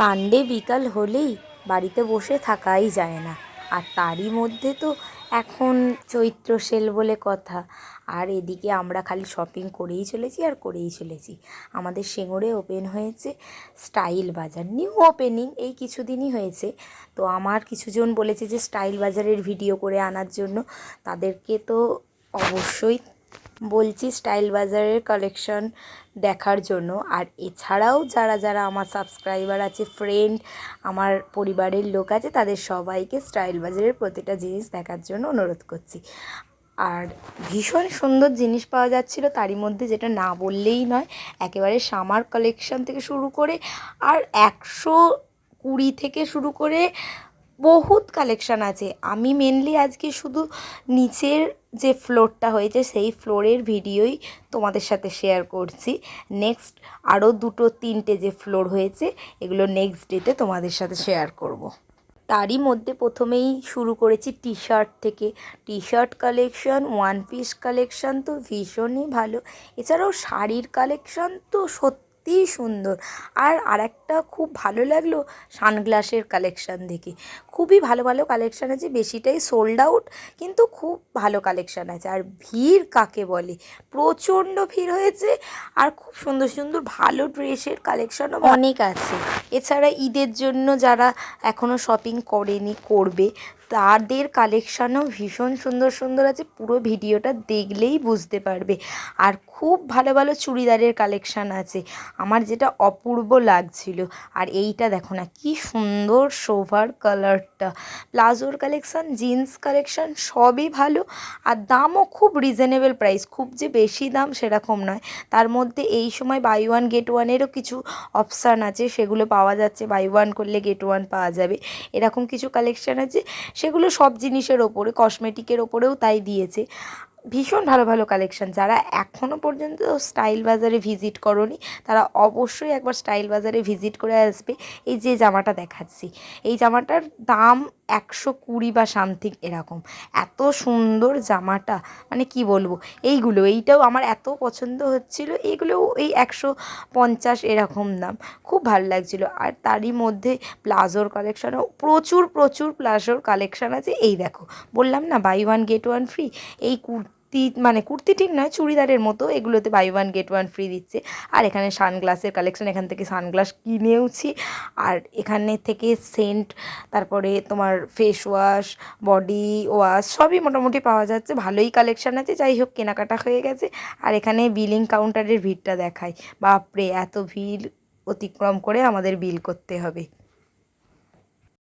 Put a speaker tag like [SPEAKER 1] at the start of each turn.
[SPEAKER 1] Sunday বিকাল হলেই বাড়িতে বসে থাকাই যায় না। আর তারই মধ্যে তো এখন চৈত্র সেল বলে কথা। আর এদিকে আমরা খালি শপিং করেই চলেছি আর করেই চলেছি। আমাদের সিঙ্গুরে ওপেন হয়েছে স্টাইল বাজার। নিউ ওপেনিং এই কিছুদিনই হয়েছে। তো আমার কিছুজন বলেছে যে স্টাইল বাজারের ভিডিও করে আনার জন্য। তাদেরকে তো অবশ্যই বলছি স্টাইল বাজারের কালেকশন দেখার জন্য। আর এছাড়াও যারা যারা আমার সাবস্ক্রাইবার আছে ফ্রেন্ড আমার পরিবারের লোক আছে, তাদের সবাইকে স্টাইল বাজারের প্রতিটা জিনিস দেখার জন্য অনুরোধ করছি। আর ভীষণ সুন্দর জিনিস পাওয়া যাচ্ছিল, তারই মধ্যে যেটা না বললেই নয়, একেবারে সামার কালেকশন থেকে শুরু করে আর একশো কুড়ি থেকে শুরু করে বহুত কালেকশান আছে। আমি মেনলি আজকে শুধু নিচের যে ফ্লোরটা হয়েছে, সেই ফ্লোরের ভিডিওই তোমাদের সাথে শেয়ার করছি। নেক্সট আরও দুটো তিনটে যে ফ্লোর হয়েছে, এগুলো নেক্সট ডেতে তোমাদের সাথে শেয়ার করব। তারই মধ্যে প্রথমেই শুরু করেছি টি শার্ট থেকে। T shirt collection one piece collection তো ভীষণই ভালো। এছাড়াও শাড়ির কালেকশন তো সত্যি সত্যিই সুন্দর। আর আরেকটা খুব ভালো লাগল সানগ্লাসের কালেকশান দেখে। খুবই ভালো ভালো কালেকশান আছে, বেশিটাই সোল্ড আউট কিন্তু খুব ভালো কালেকশান আছে। আর ভিড় কাকে বলে? প্রচণ্ড ভিড় হয়েছে, আর খুব সুন্দর সুন্দর ভালো ড্রেসের কালেকশানও অনেক আছে। এছাড়া ঈদের জন্য যারা এখনও শপিং করেনি, করবে তাদের কালেকশানও ভীষণ সুন্দর সুন্দর আছে। পুরো ভিডিওটা দেখলেই বুঝতে পারবে। আর খুব ভালো ভালো চুড়িদারের কালেকশান আছে। আমার যেটা অপূর্ব লাগছিল। আর এইটা দেখো না, কি সুন্দর সোভার কালারটা প্লাজোর কালেকশান জিন্স কালেকশান সবই ভালো। আর দামও খুব রিজনেবল প্রাইস খুব যে বেশি দাম সেরকম নয়। তার মধ্যে এই সময় বাই ওয়ান গেট ওয়ানেরও কিছু অপশান আছে। সেগুলো পাওয়া যাচ্ছে। বাই ওয়ান করলে গেট ওয়ান পাওয়া যাবে। এরকম কিছু কালেকশান আছে। সেগুলো সব জিনিসের ওপরে কসমেটিকের ওপরেও তাই দিয়েছে। ভীষণ ভালো ভালো কালেকশান যারা এখনও পর্যন্ত স্টাইল বাজারে ভিজিট করনি, তারা অবশ্যই একবার স্টাইল বাজারে ভিজিট করে আসবে। এই যে জামাটা দেখাচ্ছি, এই জামাটার দাম একশো কুড়ি বা সামথিং এরকম। এত সুন্দর জামাটা মানে কি বলব? এইগুলো, এইটাও আমার এত পছন্দ হচ্ছিল এইগুলোও এই একশো পঞ্চাশ এরকম দাম। খুব ভালো লাগছিল। আর তারই মধ্যে প্লাজোর কালেকশানও প্রচুর প্রচুর প্লাজোর কালেকশান আছে। এই দেখো, বললাম না buy one get one free এই কুর কুর্তি মানে কুর্তি ঠিক নয়, চুড়িদারের মতো এগুলোতে buy one get one free দিচ্ছে। আর এখানে সানগ্লাসের কালেকশন এখান থেকে সানগ্লাস কিনেওছি। আর এখানে থেকে সেন্ট তারপরে তোমার ফেস ওয়াশ বডি ওয়াশ সবই মোটামুটি পাওয়া যাচ্ছে। ভালোই কালেকশান আছে, যাই হোক, কেনাকাটা হয়ে গেছে। আর এখানে বিলিং কাউন্টারের ভিড়টা দেখায় বাপরে, এত ভিড় অতিক্রম করে আমাদের বিল করতে হবে।